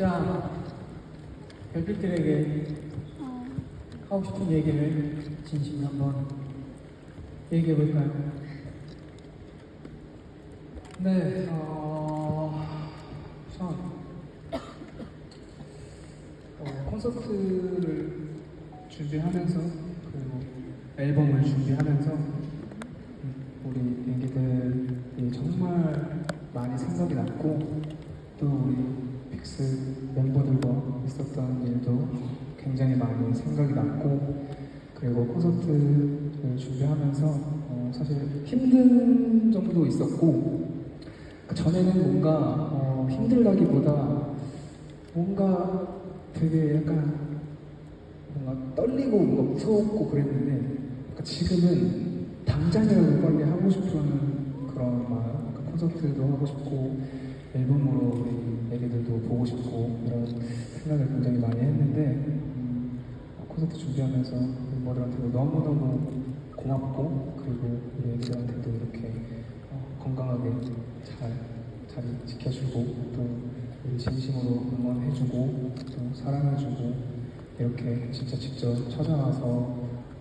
각자 별빛들에게 하고 싶은 얘기를 진심으로 한번 얘기해 볼까요? 네, 어, 우선 어, 콘서트를 준비하면서 그리고 앨범을 준비하면서 음, 우리 애기들이 정말 많이 생각이 났고 또 우리 픽스 멤버들과 있었던 일도 굉장히 많이 생각이 났고 그리고 콘서트를 준비하면서 어, 사실 힘든 점도 있었고 그 전에는 뭔가 어, 힘들다기보다 뭔가 되게 약간 뭔가 떨리고 뭔가 무섭고 그랬는데 약간 지금은 당장이라도 빨리 하고 싶은 그런 마음 약간 콘서트도 하고 싶고 앨범으로 보고 싶고 이런 생각을 굉장히 많이 했는데 음, 콘서트 준비하면서 멤버들한테도 너무너무 고맙고 그리고 우리 애기들한테도 이렇게 어, 건강하게 잘 자리 지켜주고 또 우리 진심으로 응원해주고 또 사랑해주고 이렇게 진짜 직접 찾아와서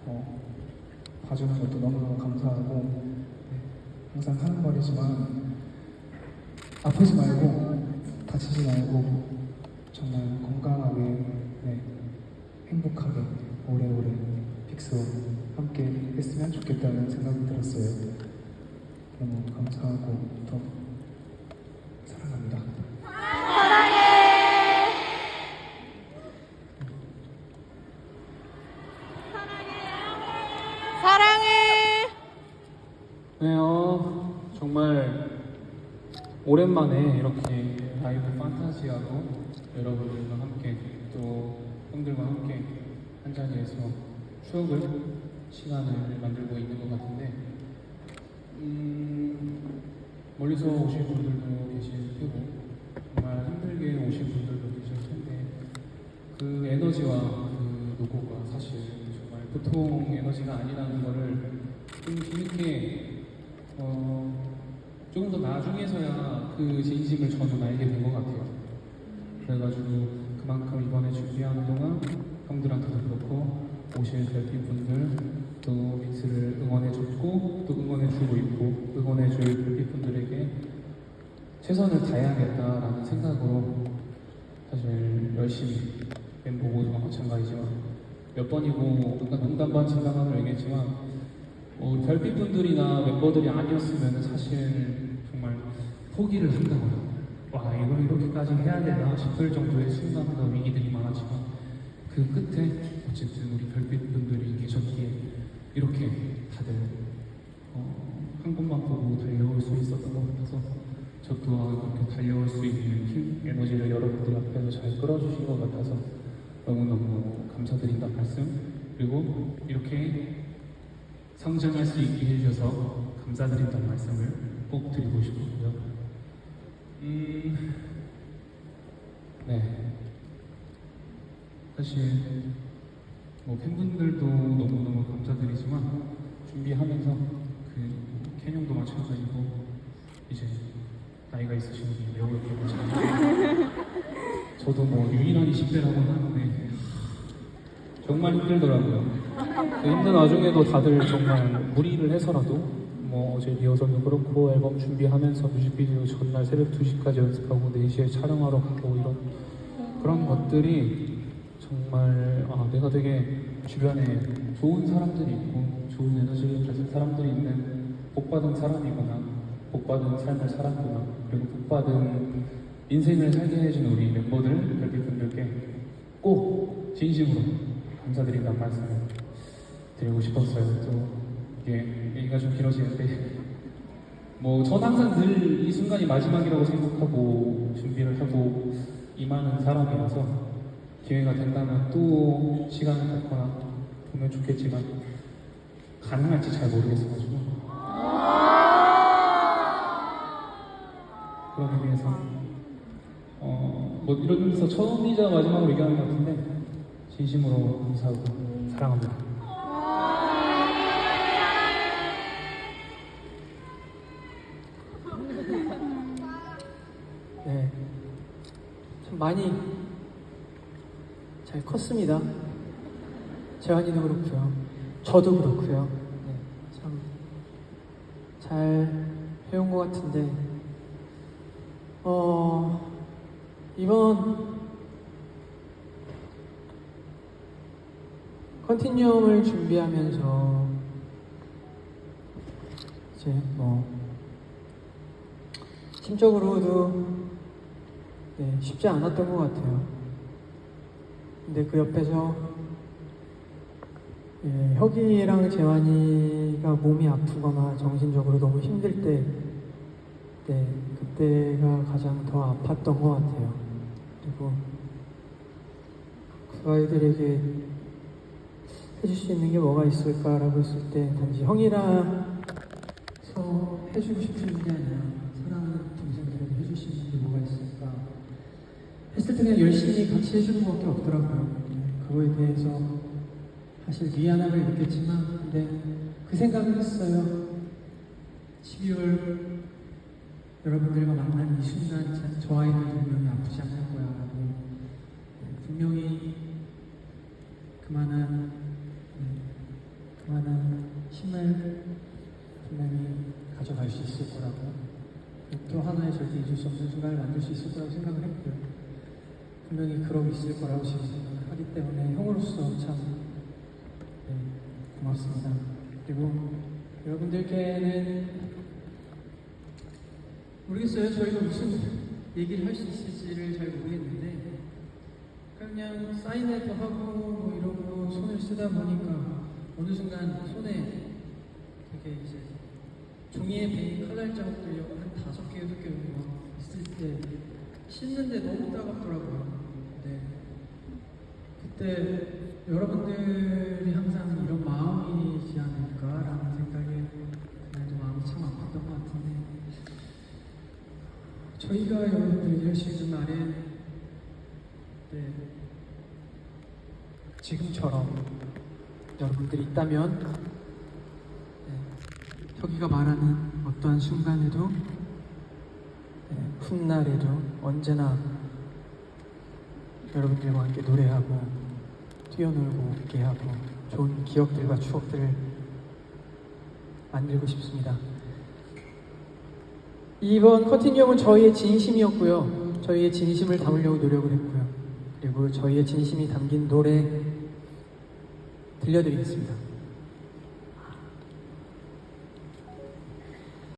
어, 봐주는 것도 너무너무 감사하고 네, 항상 하는 말이지만 아프지 말고 다치지 말고 정말 건강하게 네, 행복하게 오래오래 픽스와 함께 했으면 좋겠다는 생각이 들었어요. 너무 감사하고 또 사랑합니다. 사랑해. 네, 어, 정말 오랜만에 이렇게 라이브 판타지아로 여러분들과 함께 또 형들과 함께 한 자리에서 추억을 시간을 만들고 있는 것 같은데 음, 멀리서 오신 분들도 계실 테고 정말 힘들게 오신 분들도 계실 텐데 그 에너지와 그 노고가 사실 정말 보통 에너지가 아니라는 거를 좀 뒤늦게 어, 조금 더 나중에서야 그 진심을 저는 알게 된 것 같아요. 그래가지고 그만큼 이번에 준비하는 동안 형들한테도 그렇고 오실 별빛 분들 또 믹스를 응원해줬고 또 응원해주고 있고 응원해줄 별빛 분들에게 최선을 다해야겠다라는 생각으로 사실 열심히 멤버 모두가 마찬가지지만 몇 번이고 뭔가 농담 반 진담 반을 얘기했지만 어, 별빛 분들이나 멤버들이 아니었으면 사실 포기를 한다고요. 와 이걸 이렇게까지 해야 되나 싶을 정도의 순간과 위기들이 많았지만 그 끝에 어쨌든 우리 별빛 분들이 계셨기에 이렇게 다들 어, 한 곳만 보고 달려올 수 있었던 것 같아서 저 또한 이렇게 달려올 수 있는 힘, 에너지를 여러분들 앞에서 잘 끌어주신 것 같아서 너무너무 감사드린다 말씀 그리고 이렇게 성장할 수 있게 해주셔서 감사드린다는 말씀을 꼭 드리고 싶고요. 음, 네. 사실 뭐 팬분들도 너무너무 감사드리지만 준비하면서 그 캐년도 마찬가지고 이제 나이가 있으신 분이 매우 마찬가지고 저도 뭐 유일한 20대라고 하는데 정말 힘들더라고요. 그 힘든 와중에도 다들 정말 무리를 해서라도 뭐 어제 리허설도 그렇고 앨범 준비하면서 뮤직비디오 전날 새벽 2시까지 연습하고 4시에 촬영하러 가고 이런 그런 것들이 정말 아, 내가 되게 주변에 좋은 사람들이 있고 좋은 에너지를 가진 사람들이 있는 복받은 사람이구나 복받은 삶을 살았구나 그리고 복받은 인생을 살게 해준 우리 멤버들 별빛분들께 꼭 진심으로 감사드린다는 말씀을 드리고 싶었어요. 또 이게 얘기가 좀 길어지는데 뭐 전 항상 늘 이 순간이 마지막이라고 생각하고 준비를 하고 임하는 사람이라서 기회가 된다면 또 시간을 갖거나 보면 좋겠지만 가능할지 잘 모르겠어가지고 그런 의미에서 어 뭐 이러면서 처음이자 마지막으로 얘기하는 것 같은데 진심으로 감사하고 사랑합니다. 많이 잘 컸습니다. 재환이도 그렇고요. 저도 그렇고요. 네, 참잘 해온 것 같은데, 어, 이번 컨티뉴엄을 준비하면서 이제 뭐 심적으로도 네, 쉽지 않았던 것 같아요. 근데 그 옆에서 예, 혁이랑 재환이가 몸이 아프거나 정신적으로 너무 힘들 때, 네, 그때가 가장 더 아팠던 것 같아요. 그리고 그 아이들에게 해줄 수 있는 게 뭐가 있을까라고 했을 때 단지 형이라서 해주고 싶은 게 아니라 사랑하는 동생들에게 해줄 수 있는 게 뭐가 있을까 했을 때 그냥 열심히 같이 해주는 것밖에 없더라고요. 네, 그거에 대해서 사실 미안함을 느꼈지만 근데 그 생각을 했어요. 12월 여러분들과 만난 이 순간 자- 저 아이는 분명히 아프지 않을 거야 라고 네, 분명히 그만한 네, 그만한 힘을 분명히 가져갈 수 있을 거라고 또 하나의 절대 잊을 수 없는 순간을 만들 수 있을 거라고 생각을 했고요. 분명히 그러고 있을 거라고 지금 생각을 하기 때문에 형으로서 참 네, 고맙습니다. 그리고 여러분들께는 모르겠어요. 저희가 무슨 얘기를 할 수 있을지를 잘 모르겠는데 그냥 사인회도 하고 뭐 이러고 손을 쓰다 보니까 어느 순간 손에 되게 이제 종이에 베인 칼날 자국들이 한 다섯 개, 여섯 개 있을 때 씻는데 너무 따갑더라고요. 네. 그때 여러분들이 항상 이런 마음이지 않을까라는 생각에 그날도 마음이 참 아팠던 것 같은데 저희가 여러분들에게 할 수 있는 말은 네, 지금처럼 여러분들이 있다면 네, 혁이가 말하는 어떠한 순간에도 네, 훗날에도 언제나 여러분들과 함께 노래하고 뛰어놀고 웃게 하고 좋은 기억들과 추억들을 만들고 싶습니다. 이번 컨티뉴엄은 저희의 진심이었고요. 저희의 진심을 담으려고 노력을 했고요. 그리고 저희의 진심이 담긴 노래 들려드리겠습니다.